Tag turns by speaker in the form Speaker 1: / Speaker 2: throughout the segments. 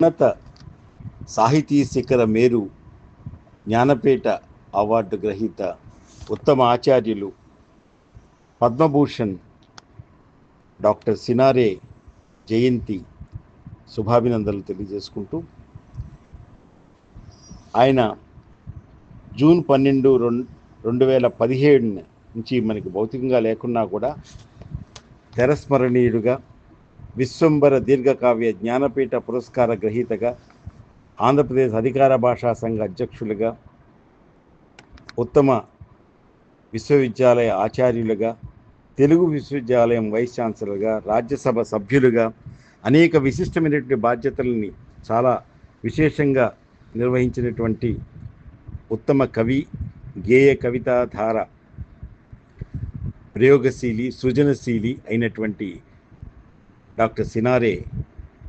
Speaker 1: ఉన్నత సాహితీ శిఖర మేరు జ్ఞానపేట అవార్డు గ్రహీత ఉత్తమ ఆచార్యులు పద్మభూషణ్ డాక్టర్ సినారే జయంతి శుభాభినందనలు తెలియజేసుకుంటూ ఆయన జూన్ పన్నెండు రెండు రెండు వేల పదిహేడు నుంచి మనకి భౌతికంగా లేకున్నా కూడా తెరస్మరణీయుడుగా విశ్వంబర దీర్ఘకావ్య జ్ఞానపీఠ పురస్కార గ్రహీతగా ఆంధ్రప్రదేశ్ అధికార భాషా సంఘ అధ్యక్షులుగా ఉత్తమ విశ్వవిద్యాలయ ఆచార్యులుగా తెలుగు విశ్వవిద్యాలయం వైస్ ఛాన్సలర్గా రాజ్యసభ సభ్యులుగా అనేక విశిష్టమైనటువంటి బాధ్యతలని చాలా విశేషంగా నిర్వహించినటువంటి ఉత్తమ కవి గేయ కవితాధార ప్రయోగశీలి సృజనశీలి అయినటువంటి డాక్టర్ సినారే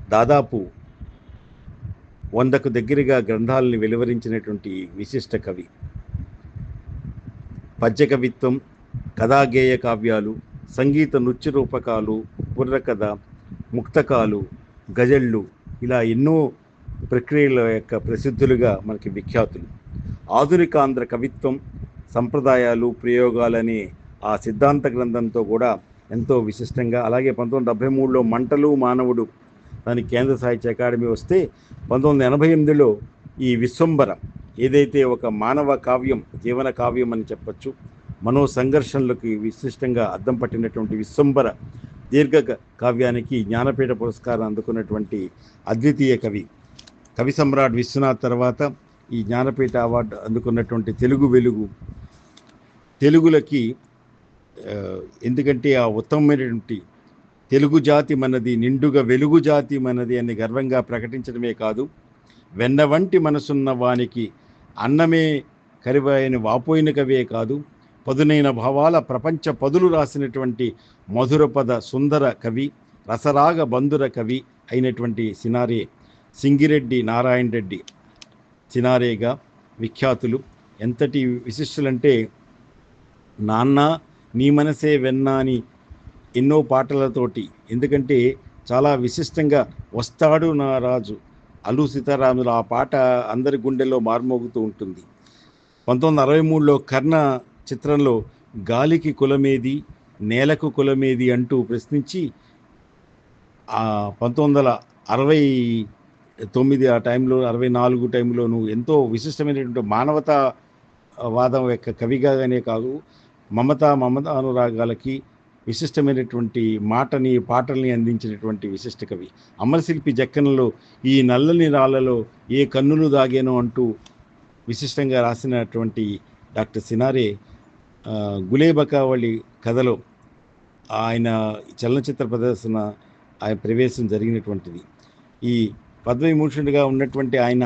Speaker 1: దాదాపు వందకు దగ్గరగా గ్రంథాలను వెలువరించినటువంటి విశిష్ట కవి. పద్య కవిత్వం కథాగేయ కావ్యాలు సంగీత నృత్య రూపకాలు బుర్రకథ ముక్తకాలు గజళ్ళు ఇలా ఎన్నో ప్రక్రియల యొక్క ప్రసిద్ధులుగా మనకి విఖ్యాతులు. ఆధునిక ఆంధ్ర కవిత్వం సంప్రదాయాలు ప్రయోగాలనే ఆ సిద్ధాంత గ్రంథంతో కూడా ఎంతో విశిష్టంగా. అలాగే పంతొమ్మిది డెబ్భై మూడులో మంటలు మానవుడు దానికి కేంద్ర సాహిత్య అకాడమీ వస్తే పంతొమ్మిది వందల ఎనభై ఎనిమిదిలో ఈ విశ్వంబర ఏదైతే ఒక మానవ కావ్యం జీవన కావ్యం అని చెప్పచ్చు మనో సంఘర్షణలకు విశిష్టంగా అద్దం పట్టినటువంటి విశ్వంబర దీర్ఘ కావ్యానికి జ్ఞానపీఠ పురస్కారం అందుకున్నటువంటి అద్వితీయ కవి కవి సమ్రాట్ విశ్వనాథ్ తర్వాత ఈ జ్ఞానపీఠ అవార్డు అందుకున్నటువంటి తెలుగు వెలుగు తెలుగులకి ఎందుకంటే ఆ ఉత్తమమైనటువంటి తెలుగు జాతి మనది నిండుగా వెలుగు జాతి మనది అని గర్వంగా ప్రకటించడమే కాదు వెన్న వంటి మనసున్న వానికి అన్నమే కరివైన వాపోయిన కవే కాదు పదునైన భావాల ప్రపంచ పదులు రాసినటువంటి మధుర పద సుందర కవి రసరాగ బంధుర కవి అయినటువంటి సినారే సింగిరెడ్డి నారాయణ రెడ్డి సినారేగా విఖ్యాతులు. ఎంతటి విశిష్టులంటే నాన్న నీ మనసే వెన్నా అని ఎన్నో పాటలతోటి. ఎందుకంటే చాలా విశిష్టంగా వస్తాడు నా రాజు. అల్లు సీతారాములు ఆ పాట అందరి గుండెల్లో మార్మోగుతూ ఉంటుంది. పంతొమ్మిది వందల అరవై మూడులో కర్ణ చిత్రంలో గాలికి కులమేది నేలకు కులమేది అంటూ ప్రశ్నించి పంతొమ్మిది వందల అరవై తొమ్మిది ఆ టైంలో అరవై నాలుగు టైంలోనూ ఎంతో విశిష్టమైనటువంటి మానవతా వాదం యొక్క కవిగానే కాదు మమత మమత అనురాగాలకి విశిష్టమైనటువంటి మాటని పాటల్ని అందించినటువంటి విశిష్ట కవి. అమరశిల్పి జక్కనలో ఈ నల్లని రాళ్ళలో ఏ కన్నులు దాగేనో అంటూ విశిష్టంగా రాసినటువంటి డాక్టర్ సినారే గులేబకావళి కథలో ఆయన చలనచిత్ర ప్రదర్శన ఆయన ప్రవేశం జరిగినటువంటిది. ఈ పద్మవిభూషణుడిగా ఉన్నటువంటి ఆయన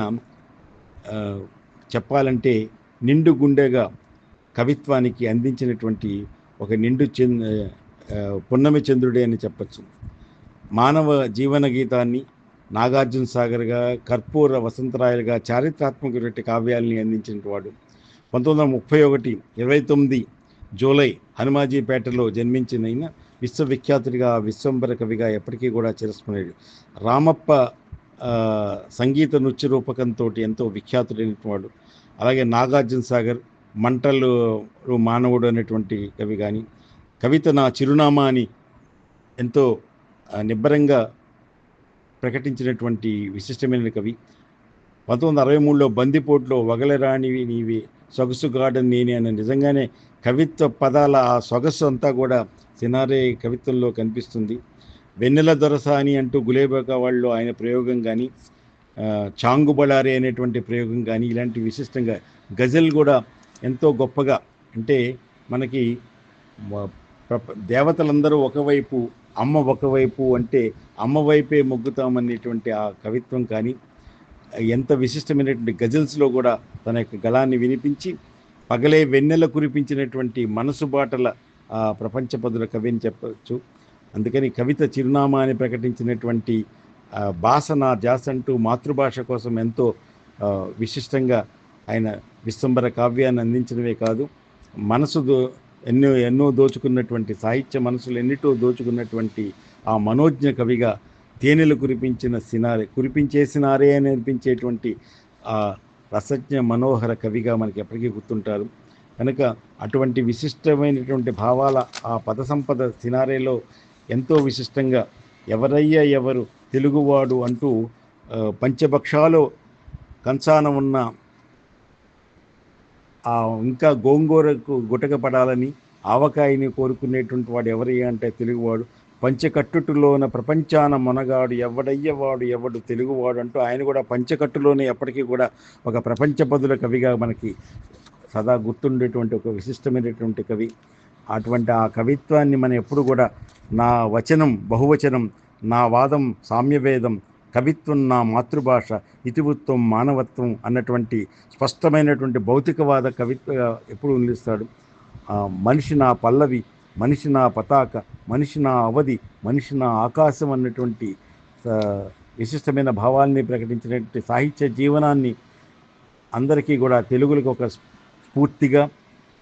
Speaker 1: చెప్పాలంటే నిండు గుండెగా కవిత్వానికి అందించినటువంటి ఒక నిండు చంద్ పున్నమి చంద్రుడే అని చెప్పచ్చు. మానవ జీవన గీతాన్ని నాగార్జున సాగర్గా కర్పూర వసంతరాయలుగా చారిత్రాత్మకటువంటి కావ్యాలని అందించిన వాడు. పంతొమ్మిది వందల ముప్పై ఒకటి ఇరవై తొమ్మిది జూలై హనుమాజీపేటలో జన్మించిన ఆయన విశ్వవిఖ్యాతుడిగా విశ్వంబర కవిగా ఎప్పటికీ కూడా చిరస్మరణీయుడు. రామప్ప సంగీత నృత్య రూపకంతో ఎంతో విఖ్యాతుడైనటువంటి వాడు. అలాగే నాగార్జున సాగర్ మంటలు మానవుడు అనేటువంటి కవి కానీ కవిత నా చిరునామా అని ఎంతో నిబ్బరంగా ప్రకటించినటువంటి విశిష్టమైన కవి. పంతొమ్మిది వందల అరవై మూడులో బందిపోట్లో వగలరానివి నీవి సొగసు గార్డెన్ నేనే అని నిజంగానే కవిత్వ పదాల ఆ సొగసు అంతా కూడా సినారే కవిత్వంలో కనిపిస్తుంది. వెన్నెల దొరస అని అంటూ గులేబకా వాళ్ళు ఆయన ప్రయోగం కానీ చాంగుబళారే అనేటువంటి ప్రయోగం కానీ ఇలాంటి విశిష్టంగా గజల్ కూడా ఎంతో గొప్పగా అంటే మనకి దేవతలందరూ ఒకవైపు అమ్మ ఒకవైపు అంటే అమ్మ వైపే మొగ్గుతామనేటువంటి ఆ కవిత్వం కానీ ఎంత విశిష్టమైనటువంటి గజల్స్లో కూడా తన యొక్క గళాన్ని వినిపించి పగలే వెన్నెల కురిపించినటువంటి మనసు బాటల ప్రపంచ పదుల కవి అని చెప్పవచ్చు అందుకని కవిత చిరునామా అని ప్రకటించినటువంటి భాష నా జాస అంటూ మాతృభాష కోసం ఎంతో విశిష్టంగా ఆయన విశ్వంబర కావ్యాన్ని అందించడమే కాదు మనసు దో ఎన్నో ఎన్నో దోచుకున్నటువంటి సాహిత్య మనసులు ఎన్నిటో దోచుకున్నటువంటి ఆ మనోజ్ఞ కవిగా తేనెలు కురిపించిన సినారే కురిపించే సినారే అని అనిపించేటువంటి ఆ రసజ్ఞ మనోహర కవిగా మనకి ఎప్పటికీ గుర్తుంటారు. కనుక అటువంటి విశిష్టమైనటువంటి భావాల ఆ పద సంపద సినారేలో ఎంతో విశిష్టంగా ఎవరయ్యా ఎవరు తెలుగువాడు అంటూ పంచభక్షాలో పంచభక్షాలు కంచాన ఉన్న ఇంకా గోంగూరకు గుటక పడాలని ఆవకాయని కోరుకునేటువంటి వాడు ఎవరి అంటే తెలుగువాడు. పంచకట్టులోన ప్రపంచాన మొనగాడు ఎవడయ్యవాడు ఎవడు తెలుగువాడు అంటూ ఆయన కూడా పంచకట్టులోనే ఎప్పటికీ కూడా ఒక ప్రపంచ పదుల కవిగా మనకి సదా గుర్తుండేటువంటి ఒక విశిష్టమైనటువంటి కవి. అటువంటి ఆ కవిత్వాన్ని మనం ఎప్పుడు కూడా నా వచనం బహువచనం నా వాదం సామ్యవేదం కవిత్వం నా మాతృభాష ఇతివృత్వం మానవత్వం అన్నటువంటి స్పష్టమైనటువంటి భౌతికవాద కవిత్వ ఎప్పుడు నిలుస్తాడు? మనిషి నా పల్లవి మనిషి నా పతాక మనిషి నా అవధి మనిషి నా ఆకాశం అన్నటువంటి విశిష్టమైన భావాల్ని ప్రకటించినటువంటి సాహిత్య జీవనాన్ని అందరికీ కూడా తెలుగులకు ఒక స్ఫూర్తిగా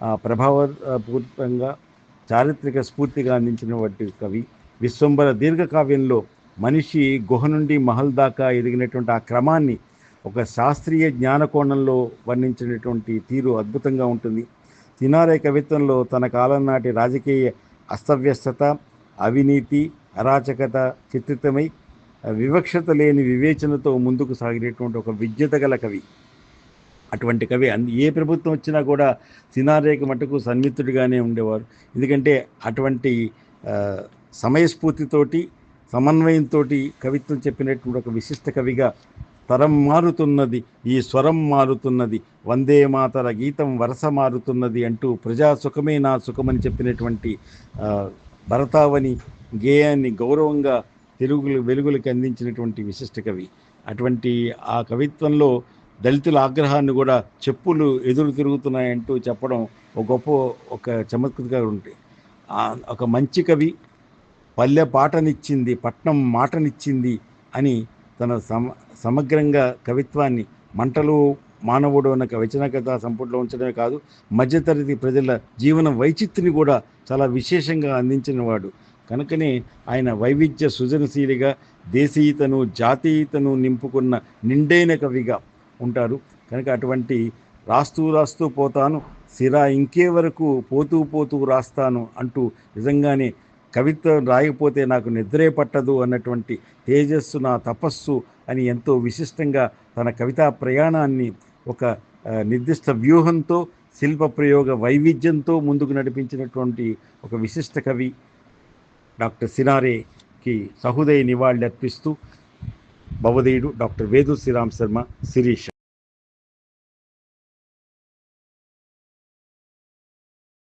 Speaker 1: ప్రభావపూర్తంగా ప్రభావపూరితంగా చారిత్రక స్ఫూర్తిగా అందించినటువంటి కవి. విశ్వంబర దీర్ఘకావ్యంలో మనిషి గుహ నుండి మహల్ దాకా ఎదిగినటువంటి ఆ క్రమాన్ని ఒక శాస్త్రీయ జ్ఞానకోణంలో వర్ణించినటువంటి తీరు అద్భుతంగా ఉంటుంది. సినారే కవిత్వంలో తన కాలం నాటి రాజకీయ అస్తవ్యస్తత అవినీతి అరాచకత చిత్రితమై వివక్షత లేని వివేచనతో ముందుకు సాగినటువంటి ఒక విద్యత గల కవి. అటువంటి కవి అన్ ఏ ప్రభుత్వం వచ్చినా కూడా సినారేకి మటుకు సన్మిత్రుడిగానే ఉండేవారు. ఎందుకంటే అటువంటి సమయస్ఫూర్తితోటి సమన్వయంతో కవిత్వం చెప్పినటువంటి ఒక విశిష్ట కవిగా తరం మారుతున్నది ఈ స్వరం మారుతున్నది వందే మాతర గీతం వరస మారుతున్నది అంటూ ప్రజా సుఖమే నా సుఖమని చెప్పినటువంటి భరతావని గేయాన్ని గౌరవంగా తెలుగులు వెలుగులకి అందించినటువంటి విశిష్ట కవి. అటువంటి ఆ కవిత్వంలో దళితుల ఆగ్రహాన్ని కూడా చెప్పులు ఎదురు తిరుగుతున్నాయంటూ చెప్పడం ఒక గొప్ప ఒక చమత్కృతిగా ఉంటాయి ఒక మంచి కవి పల్లె పాటనిచ్చింది పట్నం మాటనిచ్చింది అని తన సమ సమగ్రంగా కవిత్వాన్ని మంటలు మానవుడు అన్న వచన కథ సంపుట్లో ఉంచడమే కాదు మధ్యతరగతి ప్రజల జీవన వైచిత్రిని కూడా చాలా విశేషంగా అందించినవాడు. కనుకనే ఆయన వైవిధ్య సృజనశీలిగా దేశీయతను జాతీయతను నింపుకున్న నిండైన కవిగా ఉంటారు కనుక అటువంటి రాస్తూ రాస్తూ పోతాను సిరా ఇంకే వరకు పోతూ పోతూ రాస్తాను అంటూ నిజంగానే కవిత్వం రాయకపోతే నాకు నిద్రే పట్టదు అన్నటువంటి తేజస్సు నా తపస్సు అని ఎంతో విశిష్టంగా తన కవితా ప్రయాణాన్ని ఒక నిర్దిష్ట వ్యూహంతో శిల్ప ప్రయోగ వైవిధ్యంతో ముందుకు నడిపించినటువంటి ఒక విశిష్ట కవి డాక్టర్ సినారేకి సహృదయ నివాళులు అర్పిస్తూ భవదేయుడు డాక్టర్ వేదు శ్రీరామ్ శర్మ శిరీష.